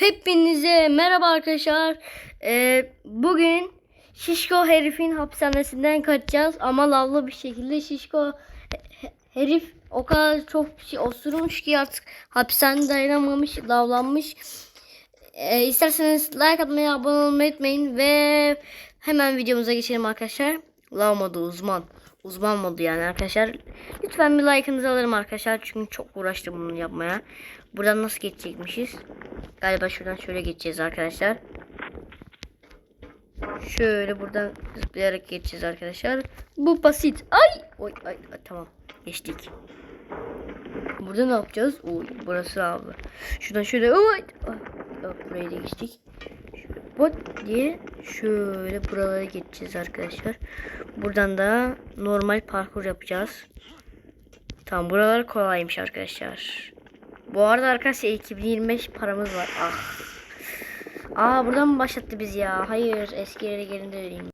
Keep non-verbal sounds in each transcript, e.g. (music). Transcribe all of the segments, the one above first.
Hepinize merhaba arkadaşlar. Ee, bugün Şişko herifin hapishanesinden kaçacağız ama lavlı bir şekilde Şişko he- he- herif o kadar çok şey osurmuş ki artık hapishanede dayanamamış, lavlanmış. Ee, isterseniz like atmayı, abone olmayı unutmayın ve hemen videomuza geçelim arkadaşlar. Lav modu uzman. Uzman modu yani arkadaşlar. Lütfen bir like'ınızı alırım arkadaşlar çünkü çok uğraştım bunu yapmaya. Buradan nasıl geçecekmişiz? Galiba şuradan şöyle geçeceğiz arkadaşlar. Şöyle buradan zıplayarak geçeceğiz arkadaşlar. Bu basit. Ay! Oy, ay, ay, tamam. Geçtik. Burada ne yapacağız? Oy, burası abi. Şuradan şöyle oy. Ay, Bak burayı da geçtik. Bot diye şöyle buralara geçeceğiz arkadaşlar. Buradan da normal parkur yapacağız. Tamam buralar kolaymış arkadaşlar. Bu arada arkadaşlar 2025 paramız var. Ah. Aa buradan mı başlattı biz ya? Hayır eski yere geri döneyim.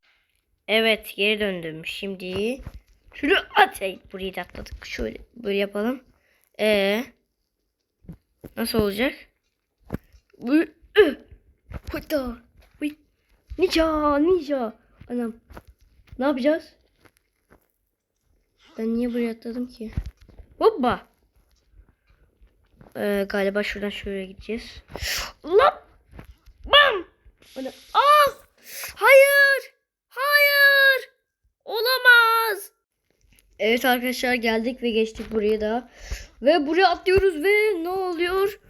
Evet geri döndüm. Şimdi şunu at. Ay, burayı da atladık. Şöyle böyle yapalım. Ee nasıl olacak? Bu. Uy. Ninja, ninja. Anam. Ne yapacağız? Ben niye buraya atladım ki? Hoppa. Ee, galiba şuradan şuraya gideceğiz. Lan! Bam! Aa! Hayır! Hayır! Olamaz! Evet arkadaşlar geldik ve geçtik buraya da. Ve buraya atlıyoruz ve ne oluyor?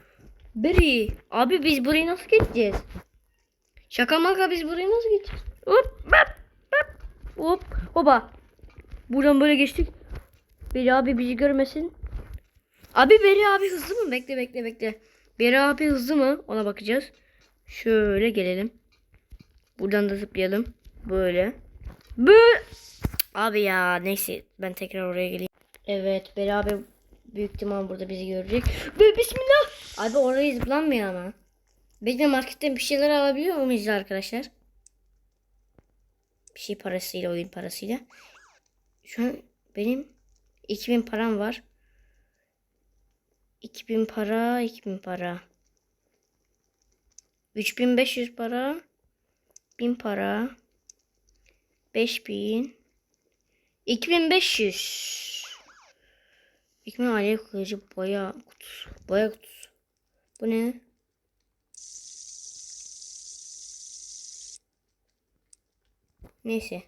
Beri. Abi biz burayı nasıl geçeceğiz? Şaka maka biz burayı nasıl geçeceğiz? Hop hop hop hop hopa. Buradan böyle geçtik. Beri abi bizi görmesin. Abi Beri abi hızlı mı? Bekle bekle bekle. Beri abi hızlı mı? Ona bakacağız. Şöyle gelelim. Buradan da zıplayalım. Böyle. Böyle. Abi ya neyse ben tekrar oraya geleyim. Evet Beri abi büyük ihtimal burada bizi görecek. Ve bismillah. Abi oraya zıplanmıyor ama. Bekle marketten bir şeyler alabiliyor muyuz arkadaşlar? Bir şey parasıyla oyun parasıyla. Şu an benim 2000 param var. 2000 para, 2000 para. 3500 para. 1000 para. 5000. 2500. 2000 aile kılıcı boya kutusu. Boya kutusu. Bu ne? Neyse.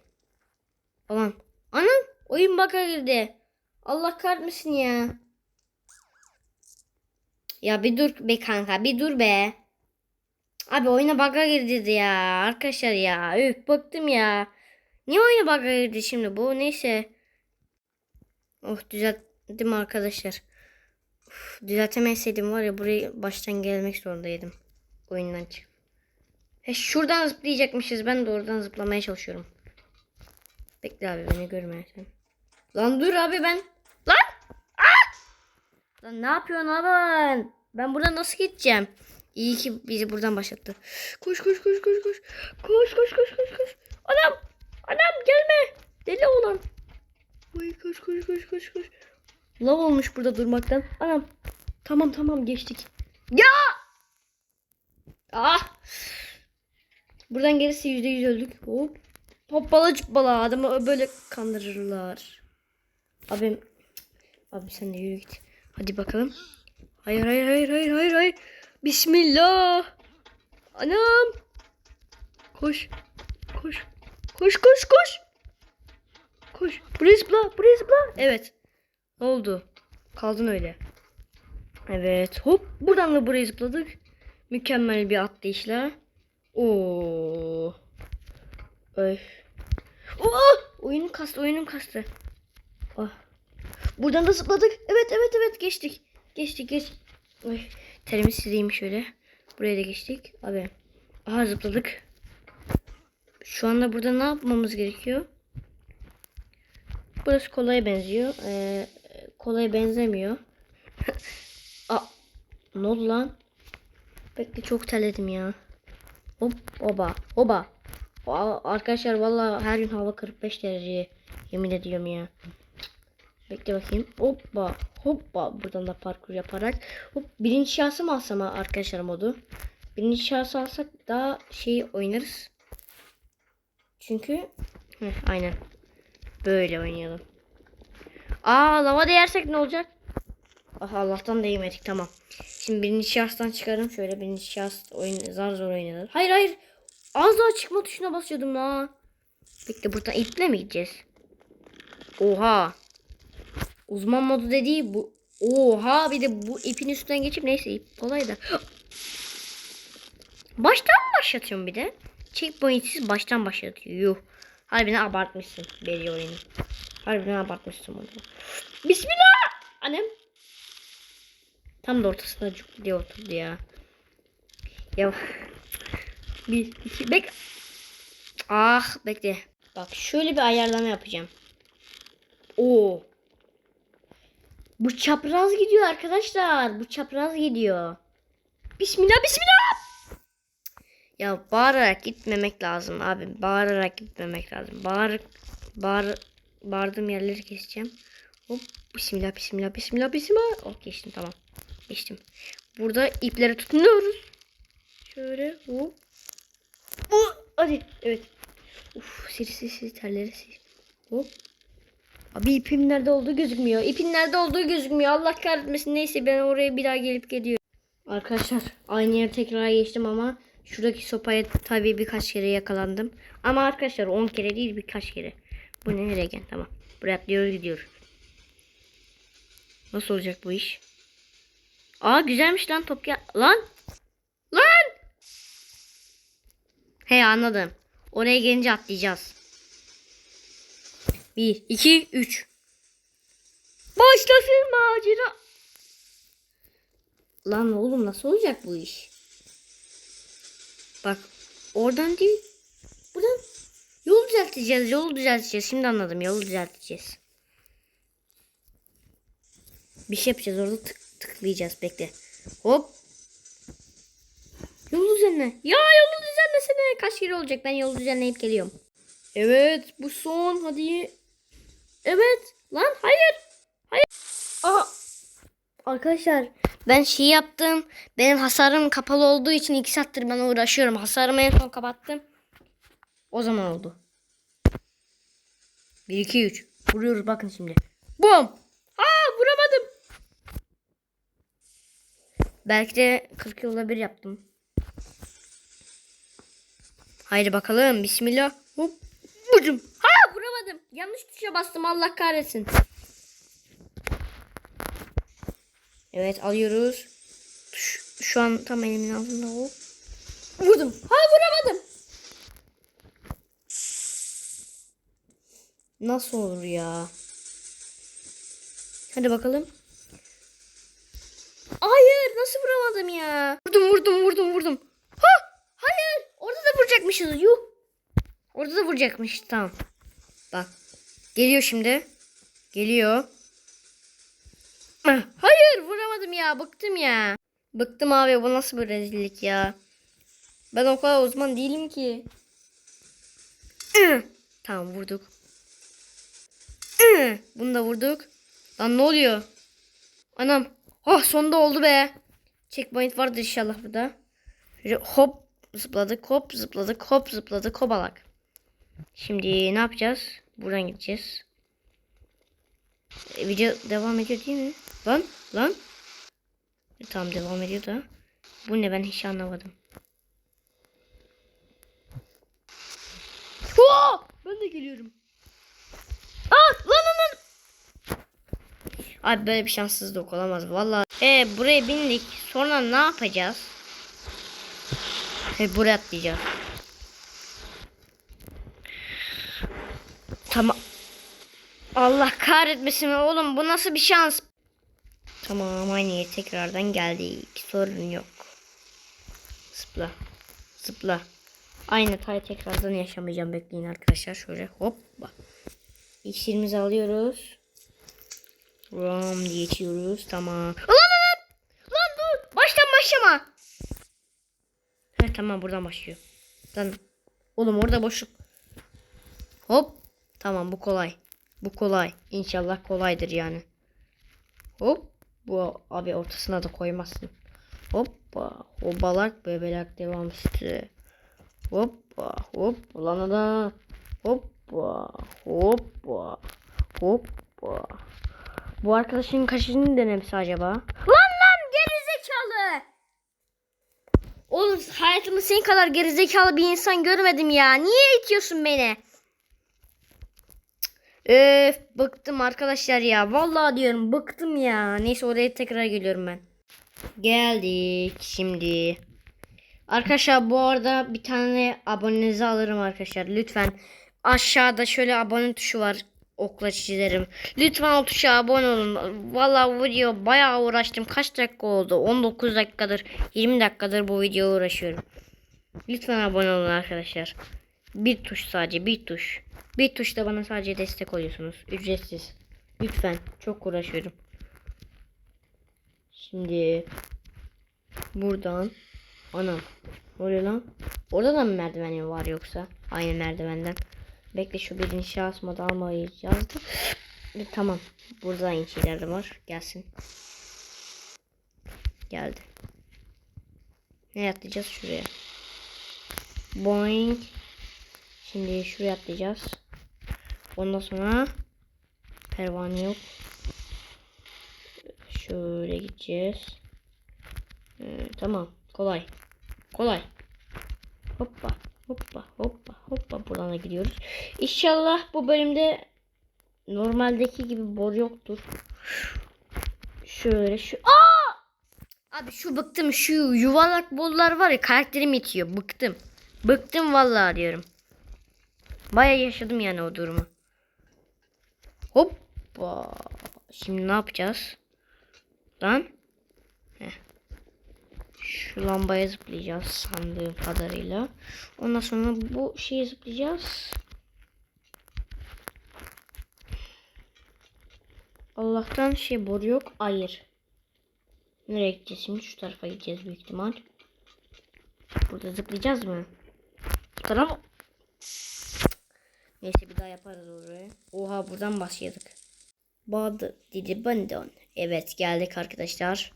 Aman. Anam oyun baka girdi. Allah kahretmesin ya. Ya bir dur be kanka bir dur be. Abi oyuna bug'a girdi ya. Arkadaşlar ya. Üf bıktım ya. Niye oyuna bug'a girdi şimdi bu? Neyse. Oh düzelttim arkadaşlar. Uf, düzeltemeseydim var ya buraya baştan gelmek zorundaydım. Oyundan çık. He şuradan zıplayacakmışız. Ben de oradan zıplamaya çalışıyorum. Bekle abi beni görme sen. Lan dur abi ben. Lan! Lan ne yapıyorsun abi? Ben buradan nasıl gideceğim? İyi ki bizi buradan başlattı. Koş koş koş koş koş. Koş koş koş koş koş. Adam! Adam gelme! Deli olan. Oy koş koş koş koş koş. Lav olmuş burada durmaktan. Anam. Tamam tamam geçtik. Ya! Ah! Buradan gerisi yüzde yüz öldük. Hop. Hoppala cıppala adamı böyle kandırırlar. Abim. Abi sen de yürü git. Hadi bakalım. Hayır hayır hayır hayır hayır hayır. Bismillah. Anam. Koş. Koş. Koş koş koş. Koş. Buraya zıpla. Buraya zıpla. Evet. Ne oldu? Kaldın öyle. Evet. Hop. Buradan da buraya zıpladık. Mükemmel bir atlayışla. Oo. Öf. Oh! Oyunum kastı. Oyunum kastı. Ah. Buradan da zıpladık. Evet evet evet geçtik. Geçtik geç. Ay, terimi sileyim şöyle. Buraya da geçtik. Abi. Aha zıpladık. Şu anda burada ne yapmamız gerekiyor? Burası kolaya benziyor. Ee, kolaya benzemiyor. (laughs) Aa, ne oldu lan? Bekle çok terledim ya. Hop oba oba. Arkadaşlar vallahi her gün hava 45 derece. Yemin ediyorum ya. Bekle bakayım. Hoppa. Hoppa. Buradan da parkur yaparak. Hop. Birinci şahsı mı alsam arkadaşlar modu? Birinci şahıs alsak daha şey oynarız. Çünkü Heh, aynen. Böyle oynayalım. Aa lava değersek ne olacak? Ah Allah'tan değmedik tamam. Şimdi birinci şahıstan çıkarım. Şöyle birinci şahıs oyun zar zor oynanır. Hayır hayır. Az daha çıkma tuşuna basıyordum la. Bekle buradan iple mi gideceğiz? Oha. Uzman modu dediği bu. Oha bir de bu ipin üstünden geçip neyse ip kolay da. Baştan başlatıyorum bir de? Checkpoint'siz baştan başlatıyor. Yuh. Harbiden abartmışsın beri oyunu. Harbiden abartmışsın onu. Bismillah. Annem. Tam da ortasına cuk diye oturdu ya. Ya. (laughs) Bir, iki, bek. Ah bekle. Bak şöyle bir ayarlama yapacağım. Oo. Bu çapraz gidiyor arkadaşlar. Bu çapraz gidiyor. Bismillah bismillah. Ya bağırarak gitmemek lazım abi. Bağırarak gitmemek lazım. Bağır, bağır, bağırdığım yerleri keseceğim. Hop. Bismillah bismillah bismillah bismillah. Oh geçtim tamam. Geçtim. Burada ipleri tutunuyoruz. Şöyle hop. Uh, hadi evet. Uf sil sil terleri sil. Hop. Abi ipim nerede olduğu gözükmüyor. İpin nerede olduğu gözükmüyor. Allah kahretmesin. Neyse ben oraya bir daha gelip geliyorum. Arkadaşlar aynı yere tekrar geçtim ama şuradaki sopaya tabii birkaç kere yakalandım. Ama arkadaşlar 10 kere değil birkaç kere. Bu ne regen tamam. Buraya atlıyoruz gidiyoruz. Nasıl olacak bu iş? Aa güzelmiş lan top ya. Lan. Lan. He anladım. Oraya gelince atlayacağız. 1, 2, 3. Başlasın macera. Lan oğlum nasıl olacak bu iş? Bak oradan değil. Buradan yol düzelteceğiz. Yolu düzelteceğiz. Şimdi anladım. Yolu düzelteceğiz. Bir şey yapacağız. Orada tık, tıklayacağız. Bekle. Hop. Yolu düzenle. Ya yolu düzenlesene. Kaç kere olacak? Ben yolu düzenleyip geliyorum. Evet. Bu son. Hadi. Evet. Lan hayır. Hayır. Aha. Arkadaşlar ben şey yaptım. Benim hasarım kapalı olduğu için 2 saattir ben uğraşıyorum. Hasarımı en son kapattım. O zaman oldu. 1 2 3. Vuruyoruz bakın şimdi. Bum. Aa vuramadım. Belki de 40 yılda bir yaptım. Haydi bakalım. Bismillah. Hop. Vurdum. Yanlış tuşa bastım. Allah kahretsin. Evet alıyoruz. Şu, şu an tam elimin altında o. Vurdum. Ha vuramadım. Nasıl olur ya? Hadi bakalım. Hayır nasıl vuramadım ya? Vurdum vurdum vurdum vurdum. Ha hayır orada da vuracakmışız yuh. Orada da vuracakmış tamam. Bak geliyor şimdi. Geliyor. Ah, Hayır vuramadım ya bıktım ya. Bıktım abi bu nasıl bir rezillik ya. Ben o kadar uzman değilim ki. tamam vurduk. Bunu da vurduk. Lan ne oluyor? Anam. Oh sonunda oldu be. Checkpoint vardır inşallah burada. Hop zıpladık hop zıpladık hop zıpladık hobalak. Şimdi ne yapacağız? Buradan gideceğiz. E, video devam ediyor değil mi? Lan lan. E, tamam devam ediyor da. Bu ne ben hiç anlamadım. Oo! Ben de geliyorum. Aa lan lan lan. Abi böyle bir şanssızlık olamaz vallahi. E buraya bindik. Sonra ne yapacağız? E buraya atlayacağız. Tamam. Allah kahretmesin oğlum bu nasıl bir şans? Tamam aynı yere tekrardan geldik. Sorun yok. Zıpla. Zıpla. Aynı tay tekrardan yaşamayacağım. Bekleyin arkadaşlar. Şöyle hop. Bak. İksirimizi alıyoruz. Ram diye içiyoruz. Tamam. Lan lan lan. Dur. Baştan başlama. He tamam buradan başlıyor. Lan. Oğlum orada boşluk. Hop. Tamam bu kolay. Bu kolay. İnşallah kolaydır yani. Hop. Bu abi ortasına da koymazsın. Hoppa. Hobalak bebelak devam işte. Hoppa. Hop. Ulan ada. Hoppa. Hoppa. Hoppa. Bu arkadaşın kaçıncı denemesi acaba? Lan lan gerizekalı. Oğlum hayatımda senin kadar gerizekalı bir insan görmedim ya. Niye itiyorsun beni? Öf bıktım arkadaşlar ya. Vallahi diyorum bıktım ya. Neyse oraya tekrar geliyorum ben. Geldik şimdi. Arkadaşlar bu arada bir tane abonenizi alırım arkadaşlar. Lütfen aşağıda şöyle abone tuşu var. Okla çizerim. Lütfen o tuşa abone olun. Vallahi bu video bayağı uğraştım. Kaç dakika oldu? 19 dakikadır, 20 dakikadır bu videoya uğraşıyorum. Lütfen abone olun arkadaşlar. Bir tuş sadece, bir tuş. Bir tuşla bana sadece destek oluyorsunuz. Ücretsiz. Lütfen. Çok uğraşıyorum. Şimdi buradan Anam. Oluyor lan? Orada da mı merdiven var yoksa? Aynı merdivenden. Bekle şu birinci şahıs modu almayı yazdım. E, tamam. Burada aynı şeyler de var. Gelsin. Geldi. Ne atlayacağız? Şuraya. Boing. Şimdi şuraya atlayacağız. Ondan sonra pervane yok. Şöyle gideceğiz. Ee, tamam. Kolay. Kolay. Hoppa. Hoppa. Hoppa. Hoppa. Buradan da gidiyoruz. İnşallah bu bölümde normaldeki gibi bor yoktur. Şöyle şu. Aa! Abi şu bıktım. Şu yuvarlak bollar var ya karakterim itiyor. Bıktım. Bıktım vallahi diyorum. Baya yaşadım yani o durumu. Hoppa. Şimdi ne yapacağız? Lan. Heh. Şu lambaya zıplayacağız sandığım kadarıyla. Ondan sonra bu şeye zıplayacağız. Allah'tan şey boru yok. Hayır. Nereye gideceğiz şimdi? Şu tarafa gideceğiz büyük ihtimal. Burada zıplayacağız mı? Bu tarafa. Neyse bir daha yaparız oraya. Oha buradan başladık. Badı dedi bandon. Evet geldik arkadaşlar.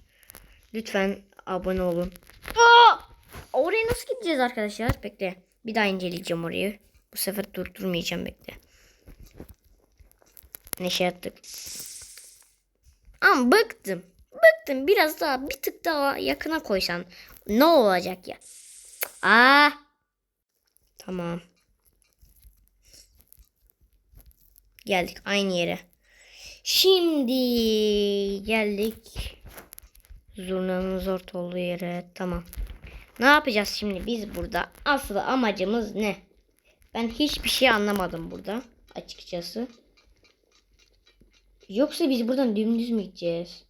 Lütfen abone olun. Aa! Oraya nasıl gideceğiz arkadaşlar? Bekle. Bir daha inceleyeceğim orayı. Bu sefer durdurmayacağım bekle. Neşe attık. Ama bıktım. Bıktım. Biraz daha bir tık daha yakına koysan. Ne olacak ya? Aa. Tamam. Geldik aynı yere. Şimdi geldik. Zurnanın zor olduğu yere. Tamam. Ne yapacağız şimdi biz burada? Asıl amacımız ne? Ben hiçbir şey anlamadım burada. Açıkçası. Yoksa biz buradan dümdüz mü gideceğiz?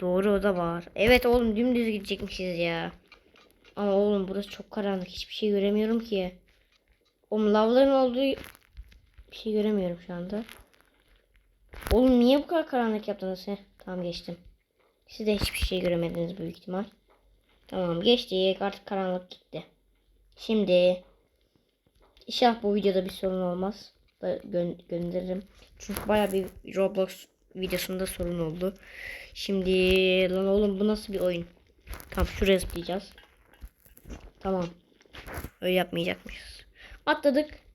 Doğru o da var. Evet oğlum dümdüz gidecekmişiz ya. Ama oğlum burası çok karanlık. Hiçbir şey göremiyorum ki. Oğlum lavların olduğu bir şey göremiyorum şu anda. Oğlum niye bu kadar karanlık yaptınız? Heh, tamam geçtim. Siz de hiçbir şey göremediniz büyük ihtimal. Tamam geçtik. Artık karanlık gitti. Şimdi inşallah bu videoda bir sorun olmaz. Gö- gönderirim. Çünkü baya bir Roblox videosunda sorun oldu. Şimdi lan oğlum bu nasıl bir oyun? Tamam şuraya zıplayacağız. Tamam. Öyle yapmayacakmışız. Atladık.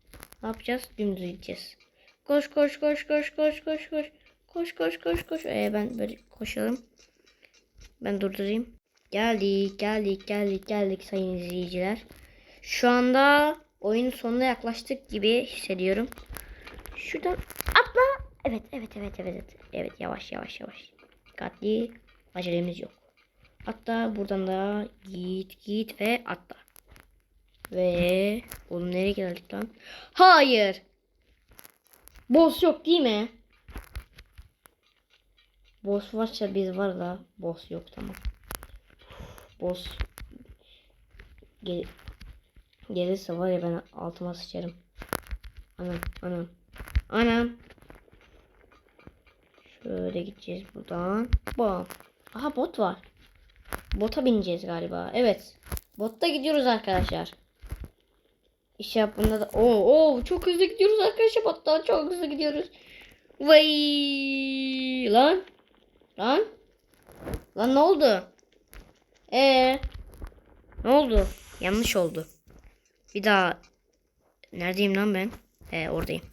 Ne yapacağız? Dümdüz gideceğiz. Koş koş koş koş koş koş koş. Koş koş koş koş. Ee, ben böyle koşalım. Ben durdurayım. Geldik geldik geldik geldik sayın izleyiciler. Şu anda oyunun sonuna yaklaştık gibi hissediyorum. Şuradan atla. Evet evet evet evet. Evet, evet yavaş yavaş yavaş. Dikkatli. Acelemiz yok. Hatta buradan da git git ve atla. Ve oğlum nereye geldik lan? Hayır. Boss yok değil mi? Boss varsa biz var da boss yok tamam. Boss gel gelirse var ya ben altıma sıçarım. Anam anam. Anam. Şöyle gideceğiz buradan. Bam. Aha bot var. Bota bineceğiz galiba. Evet. Botta gidiyoruz arkadaşlar. İş yapında da oo, oo çok hızlı gidiyoruz arkadaşlar botta çok hızlı gidiyoruz. Vay lan. Lan. Lan ne oldu? Ee, ne oldu? Yanlış oldu. Bir daha neredeyim lan ben? He oradayım.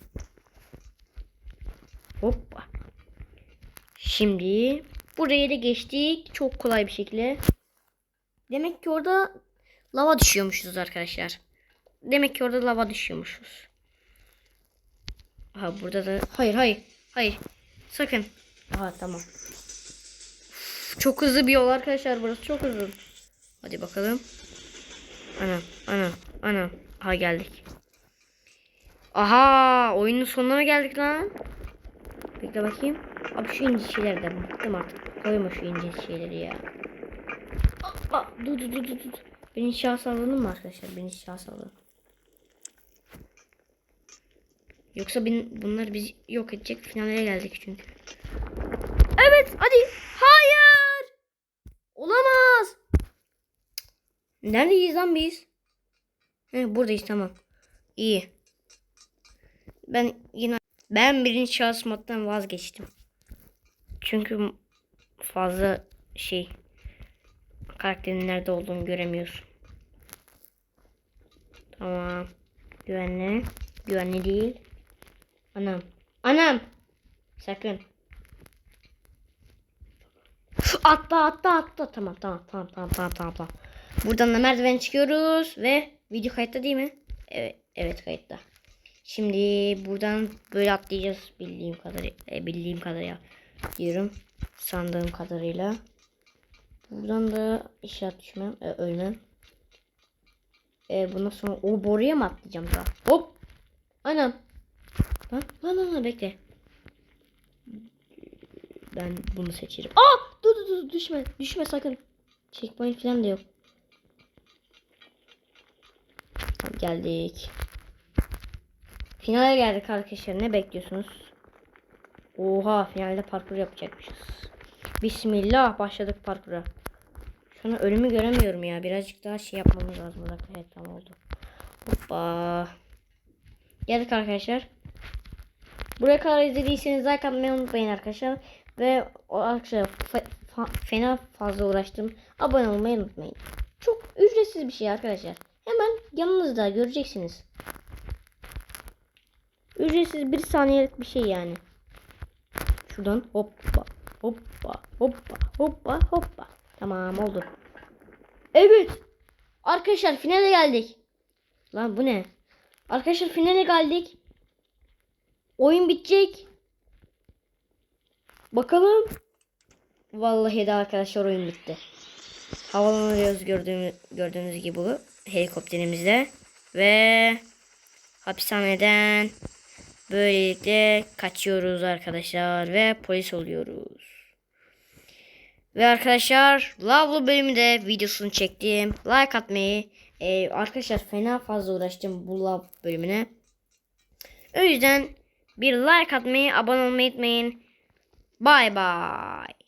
Hoppa. Şimdi buraya da geçtik çok kolay bir şekilde. Demek ki orada lava düşüyormuşuz arkadaşlar. Demek ki orada lava düşüyormuşuz. Aha burada da hayır hayır hayır sakın. Aha tamam. Uf, Çok hızlı bir yol arkadaşlar burası çok hızlı. Hadi bakalım. Ana ana ana. Aha geldik. Aha oyunun sonuna geldik lan. Bekle bakayım. Abi şu ince şeylerden bıktım artık. Koyma şu ince şeyleri ya. Aa, dur dur dur dur. dur. Beni şahs alalım mı arkadaşlar? Beni şahs alalım. Yoksa bin, bunlar bizi yok edecek. Finale geldik çünkü. Evet hadi. Hayır. Olamaz. Neredeyiz lan biz? He, buradayız tamam. İyi. Ben yine ben birinci şahıs moddan vazgeçtim. Çünkü fazla şey karakterin nerede olduğunu göremiyorsun. Tamam. Güvenli. Güvenli değil. Anam. Anam. Sakın. Atla atla atla. Tamam tamam tamam tamam tamam tamam. tamam. Buradan da merdiven çıkıyoruz ve video kayıtta değil mi? Evet evet kayıtta. Şimdi buradan böyle atlayacağız bildiğim kadarıyla. E, bildiğim kadarıyla diyorum. Sandığım kadarıyla. Buradan da işaret düşmem, e, ölmem. E, bundan sonra o boruya mı atlayacağım daha? Hop. Anam. Lan lan lan, bekle. Ben bunu seçerim. Aa! Dur dur dur düşme. Düşme sakın. Checkpoint falan da yok. Geldik. Finale geldik arkadaşlar. Ne bekliyorsunuz? Oha finalde parkur yapacakmışız. Bismillah başladık parkura. Şu ölümü göremiyorum ya. Birazcık daha şey yapmamız lazım. Evet tamam oldu. Hoppa. Geldik arkadaşlar. Buraya kadar izlediyseniz like atmayı unutmayın arkadaşlar. Ve o arkadaşlar fa- fena fazla uğraştım. Abone olmayı unutmayın. Çok ücretsiz bir şey arkadaşlar. Hemen yanınızda göreceksiniz. Ücretsiz bir saniyelik bir şey yani. Şuradan hoppa hoppa hoppa hoppa hoppa. Tamam oldu. Evet. Arkadaşlar finale geldik. Lan bu ne? Arkadaşlar finale geldik. Oyun bitecek. Bakalım. Vallahi de arkadaşlar oyun bitti. Havalanıyoruz gördüğünüz, gördüğünüz gibi bu helikopterimizle. Ve hapishaneden böylelikle kaçıyoruz arkadaşlar ve polis oluyoruz. Ve arkadaşlar Lavlı bölümünde videosunu çektim. Like atmayı e, arkadaşlar fena fazla uğraştım bu Lav bölümüne. O yüzden bir like atmayı, abone olmayı unutmayın. Bye bye.